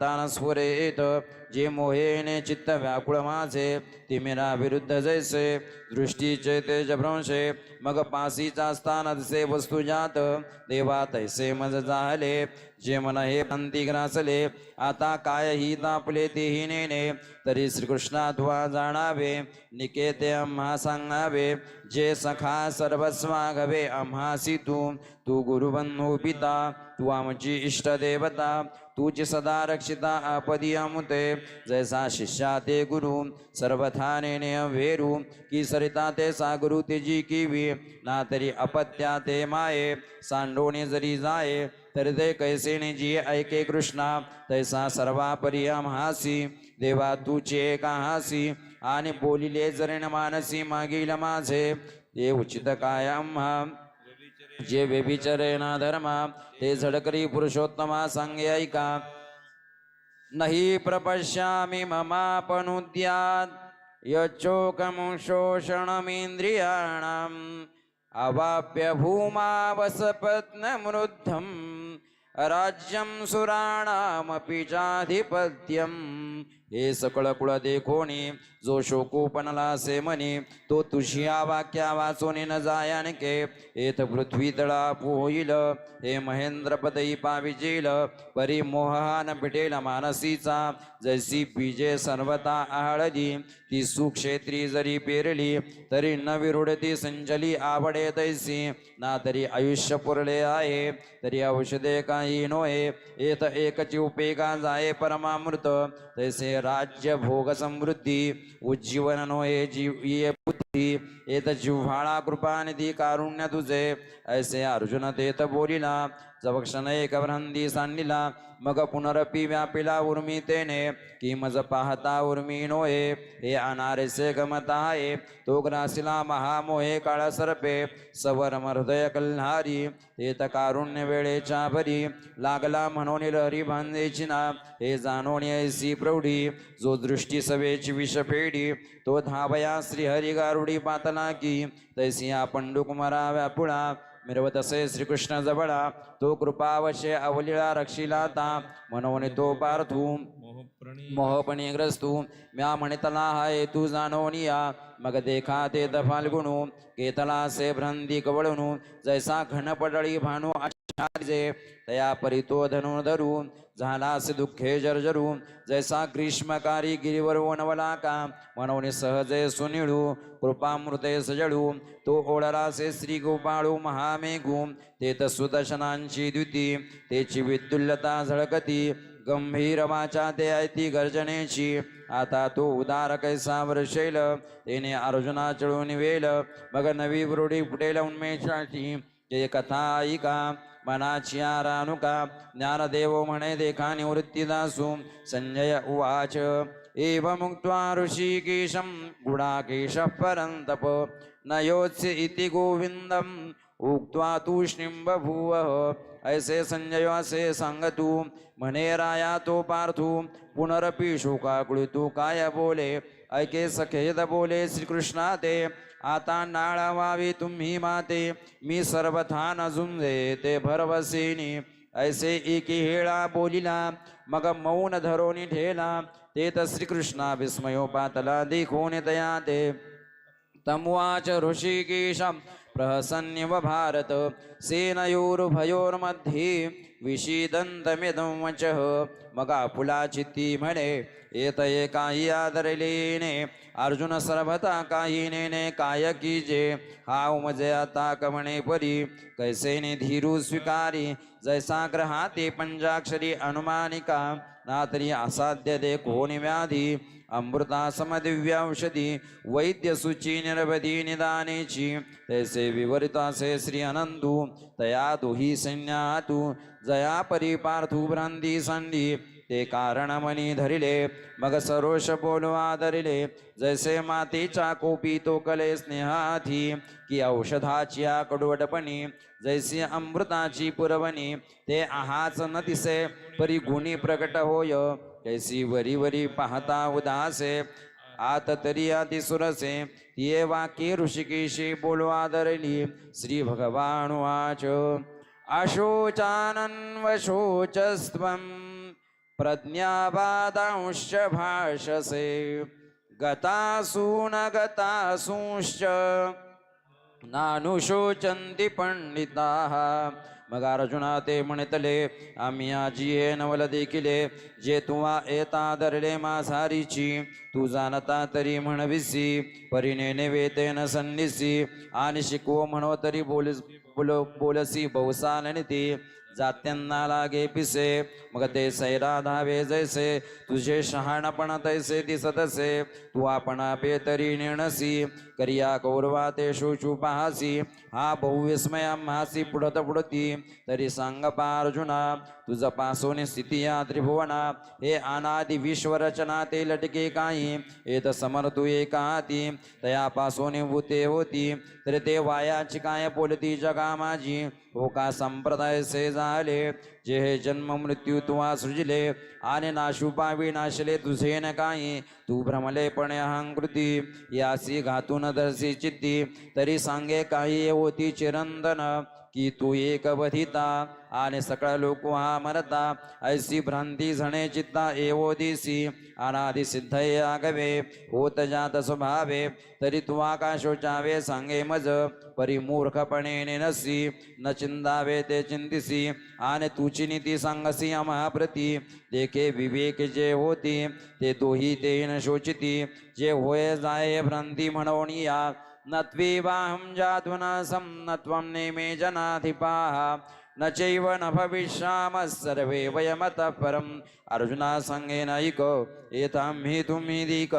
ताना स्फुरेत जे मोहेने चित्त व्याकुळ माझे तिमिरा विरुद्ध जैसे दृष्टीचे तेज भ्रंशे मग पासीचा स्थान तसे वस्तू जात देवा तैसे मज झाले जे मन हे पंती ग्रासले आता काय ही तापले तेही नेने तरी श्रीकृष्णा ध्वा जाणावे निकेते आम्हा सांगावे जे सखा सर्वस्वागवे आम्हासी तू तू गुरुबंधू पिता तू आमची इष्ट देवता सदा रक्षिता आपदी अमुते जैसा शिष्या ते गुरु सर्वथा नेने वेरू। की सरिता ते सा गुरु तेजी किवी। ना तरी अपत्या ते माये सांडोणे जरी जाये तरी ते कैसे जी ऐके कृष्णा। तैसा सर्वा परी आम्हासी देवा एका हासी। आणि बोलिले जरेण मानसी मागील माझे। ते उचित काय आम्हा जे व्यभिचरे ना धर्मा ते झडकरी पुरुषोत्तमा सांगे ऐका. नहि प्रपश्यामि ममापनुद्यात् यच्चोकं शोषणमिन्द्रियाणाम् अवाप्य भूमावसपत्नमृद्धम् राज्यं सुराणामपि चाधिपत्यम् हे सकळ कुळ देखोनी जो शोकोपनला से म्हणे तो तुझिया वाक्या वाचून न जायानके एथ पृथ्वी तळा होईल हे महेंद्र पदई पाविजेल परी मोहान पिटेल मानसीचा जैसी बीजे सर्वता आहळली ती सुक्षेत्री जरी पेरली तरी न विरुडती संजली आवडे तैसी. ना तरी आयुष्य पुरले आहे तरी औषधे काही नोहे. येत एकची उपेगा जाये परमामृत तैसे राज्य भोग समृद्धी उज्जीवन ये जीव ये येत जिव्हाळा कृपानिधी कारुण्य तुझे. ऐसे अर्जुन देत बोलिला जवक्षण एक भ्रंदी सांडिला मग पुनरपी व्यापिला उर्मी तेने. कि मज पाहता उर्मी नोहे हे अनारेसे गमता आहे. तो ग्रासिला महामोहे काळ सर्पे सवरम हृदय कल्हारी. येत कारुण्य वेळेच्या भरी लागला म्हणून लहरी भांदेची ना हे जाणवणी ऐसी प्रौढी जो दृष्टी सवेची विषफेडी तो धावया श्रीहरी गारुडी पातला की तैसी पंडू कुमारा व्यापुळा. मिरवत असे श्रीकृष्ण जवळा. तो कृपावशे अवलिळा रक्षिला ता. म्हणून तो पार्थू. मोहपणी ग्रस्तू. म्या म्हणितला हाय तू जाणवनिया मग देखा ते फाल्गुणू केतला से भ्रंदी कवळणू जैसा घन पडळी भानू विचारिजे तया परितो धनु धरू झालास दुःखे जर्जरू जैसा ग्रीष्मकारी गिरीवर वनवला का म्हणून सहजे सुनिळू कृपामृते सजळू तो ओळरासे श्री गोपाळू महामेघू ते सुदर्शनांची द्युती तेची विद्युल्लता झळकती गंभीर वाचा ते ऐती गर्जनेची आता तो उदार कैसा वर्षेल तेने अर्जुना चळून वेल मग नवी वृढी फुटेल उन्मेषाची ते कथा ऐका मनाची आरानुका ज्ञानदेव म्हणे देखा निवृत्तीदासू. संजय उवाच एवमुक्त्वा ऋषिकेशं गुडाकेशः परन्तप न योत्स्य इति गोविन्दम् उक्त्वा तूष्णीं बभूवः। ऐसे संजयासे सांगतू म्हणे राया तो पार्थू पुनरपी शोकाकुळी काय बोले? ऐके सखेद बोले श्रीकृष्णा ते आता नाळा व्हावी तुम्ही माते मी सर्वथा नजून दे ते भरवसेनी. ऐसे एकी हेळा बोलिला मग मौन धरोनी ठेला ते तर श्रीकृष्णा विस्मयोपातला देखून तया ते तमुवाच ऋषिकेशं प्रहसन्यव भारत। सेनयोरुभयोर्मध्ये विषीदन्तमिदं वचः। मगा पुलाचित्ती म्हणे येत एकाही आदरलेने। अर्जुन सर्वता काही नेने काय कीजे हा उमजे आता कमणे परी। कैसेने धीरू स्वीकारी। जैसा ग्रहाते पंजाक्षरी अनुमानिका ना तरी असाध्य दे कोणी व्याधी? अमृता समदिव्य औषधी वैद्य सुची निरवधी निदानेची। तैसे विवरितासे श्री अनंतू तया दुही सैन्यातू जया परिपार्थू भ्रांती संधी ते कारण मनी धरिले मग सरोष बोलवा धरिले जैसे मातीच्या कोपी तो कले स्नेहाथी की औषधाची कडवटपणी जैसी अमृताची पुरवणी ते आहाच न दिसे परी गुणी प्रकट होय जैसी वरी वरी पाहता उदासे आत तरी आती सुरसे ये वाक्य ऋषिकेशी बोलवा आदरली श्री भगवान वाच अशोचानन्वशोचस्त्वम् प्रज्ञावादांश्च भाषसे गतासूनगतासूंश्च नानुशोचन्ति पंडिताः मग अर्जुना ते म्हणतले आम्ही आजी हे नवल देखिले जे तुवा येता धरले मासारीची तू जाणता तरी म्हणविसी परीने नेवे तेन सन्निसी आणि शिकवो म्हणो तरी बोलस बोल बोलसी बहुसान ती जात्यांना लागे पिसे. मग ते सैरा धावे जैसे. तुझे शहाणपण तैसे दिसतसे तू आपणा तरी नेणसी. करिया कौरवा ते शोचू पाहासी. हा बहुविस्मया मासी पुढत पुढती. तरी सांग पा अर्जुना तुझ पासोने स्थिती या त्रिभुवना हे अनादि विश्वरचना ते लटके काही येत समर्थू एका हाती तयापासून भूते होती तरी ते वायाची काय बोलती जगा माझी? हो का संप्रदाय से झाले? जे हे जन्म मृत्यू तुवा सृजिले आणि नाशू पावी नाशले तुझे न काही तू भ्रमले पण अहंकृती यासी घातून दर्शी चित्ती. तरी सांगे काही होती चिरंदन की तू एक बधिता आणि सकळ लोक हा मरता. ऐसी भ्रांती झणे चित्ता एवो दिसी अनादि सिद्ध आगवे होत जात स्वभावे. तरी तू आकाशोचावे सांगे मज परी मूर्खपणे नसी न चिंदावे ते चिंतिसी. आणि तू नीती सांगसी महाप्रती देखे विवेक जे होती ते दोही ते न शोचिती. जे होय जाय भ्रांती म्हणवणी या. न त्वेवाहं न त्वं नेमे जनाधिपाः. न चैव न भविष्यामः सर्वे वयमतः परम्. अर्जुना संगेन ऐक एतां हि तुम्ही दीक.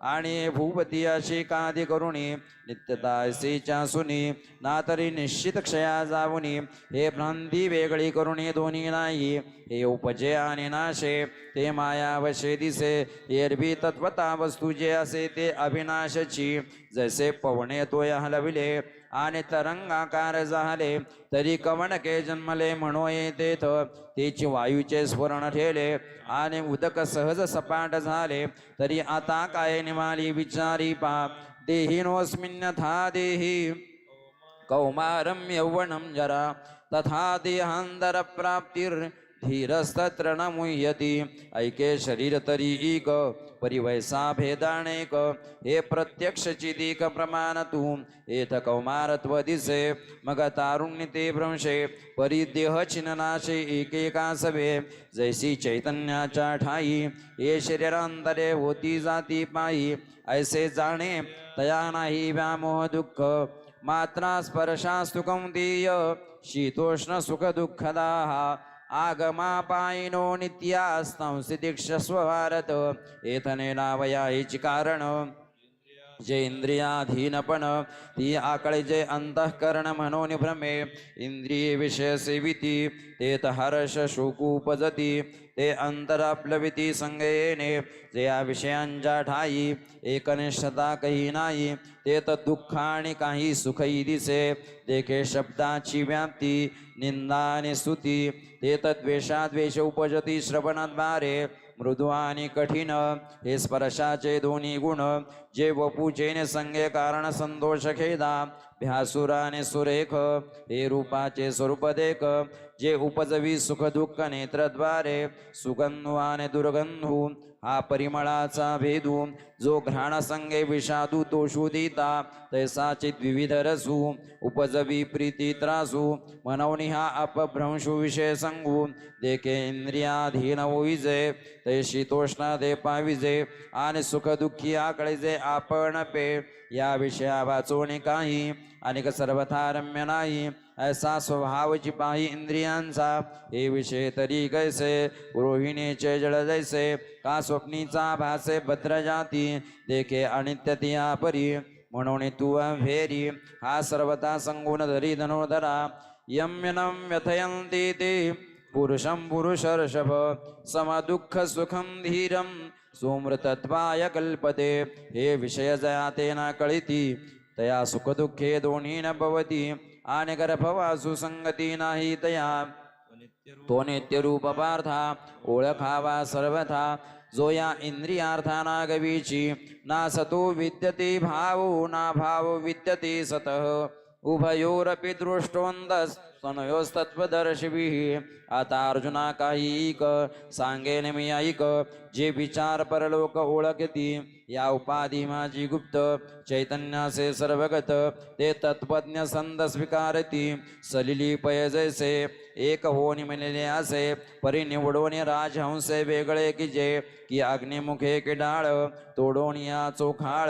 आणि भूपती अशी कादी करुणी नित्यता ऐसीच्या सुनी ना तरी निश्चित क्षया जाऊनी हे भ्रांती वेगळी करुणी दोन्ही नाही हे उपजे आणि नाशे ते माया वशे दिसे एरबी तत्वता वस्तू जे असे ते अविनाशची जसे पवने तोय हलविले आणि तरंगाकार झाले तरी कवणके जन्मले म्हणो येतेथ तेची वायूचे स्मरण ठेले आणि उदक सहज सपाट झाले. तरी आता काय निमाली विचारी पाप देहिनोऽस्मिन्यथा देही. कौमारं यौवनं जरा. तथा देहान्तरप्राप्तिर् धीरस्तत्र न मुह्यति ऐके शरीर तरी ईक परिवैसा भेदाणेक हे प्रत्यक्ष चिदीक प्रमाण तू एथ कौमारत्व दिसे मग तारुण्य ते भ्रंशे। परिदेह छिन्नाशे एकेका सभे जैसी चैतन्याच्या ठाई हे शरीरांतरे होती जाती पायी। ऐसे जाणे तया नाही व्यामोह दुःख। मात्रा स्पर्शा कौंतेय शीतोष्ण सुख दुःखदा आगमापायिनो नित्यास्तांसि दीक्षस्व भारत एतने नावया हिची कारण जे इंद्रियाधीनपण ती आकळे जे अंतःकरण म्हणून भ्रमे इंद्रिय विषय सेविती ते हर्ष शोकूपजती ते अंतराप्लविती संगयेने जे या विषयांच्या ठाई एकनिष्ठता काही नाही ते तर दुःख आणि काही सुखही दिसे देखे शब्दाची व्याप्ती निंदा आणि स्तुती ते द्वेषाद्वेष उपजती श्रवणाद्वारे मृदू आणि कठीण हे स्पर्शाचे दोन्ही गुण जे वपूचेने संगे कारण संतोष खेदा भ्यासुराने सुरेख हे रूपाचे स्वरूप देख जे उपजवी सुख दुःख नेत्रद्वारे सुगंधवाने आणि दुर्गंधू हा परिमळाचा भेदू जो घ्राणसंगे विषादू तोषू देता विविध रसू उपजवी प्रीती त्रासू मनवणी हा अपभ्रंशु विषय संगू देखे इंद्रियाधीन होईजे ते शीतोष्ण दे पाविजे आणि सुख दुःखी आपण पे या विषया वाचोणी काही अनेक सर्वथा रम्य नाही ऐसा स्वभावची पाही इंद्रियांचा हे विषय तरी कैसे? रोहिणीचे जळ जैसे का स्वप्नीचा भासे भद्र जाती? देखे अनित्यतिया परी म्हणून तू फेरी हा सर्वता संगुण धरी धनुर्धरा. यम्यनं व्यथयंती ते पुरुषं पुरुषर्षभ समदुःख सुखं धीरं सोमृतत्वाय कल्पते हे विषय जया तेना तया सुखदुःखे दोन्ही न भवती. आणि गर्भवासु संगती नाही तया तो नित्यरूप पार्था ओळखावा सर्वथा जो या इंद्रियार्थाना गवीची ना सतो विद्यते भावो ना भाव विद्यते सतः। उभयोरपि दृष्टोन्दस्तनयोस्तत्वदर्शिभिः आता अर्जुना काही ऐक सांगेन मी ऐक जे विचार परलोक ओळखती या उपाधी माझी गुप्त चैतन्यासे सर्वगत ते तत्वज्ञ संद स्वीकारती। सलिली पय जैसे एक होणी निमलेले असे परी निवडून राजहंसे वेगळे की जे की अग्निमुखे की डाळ तोडोनिया या चोखाळ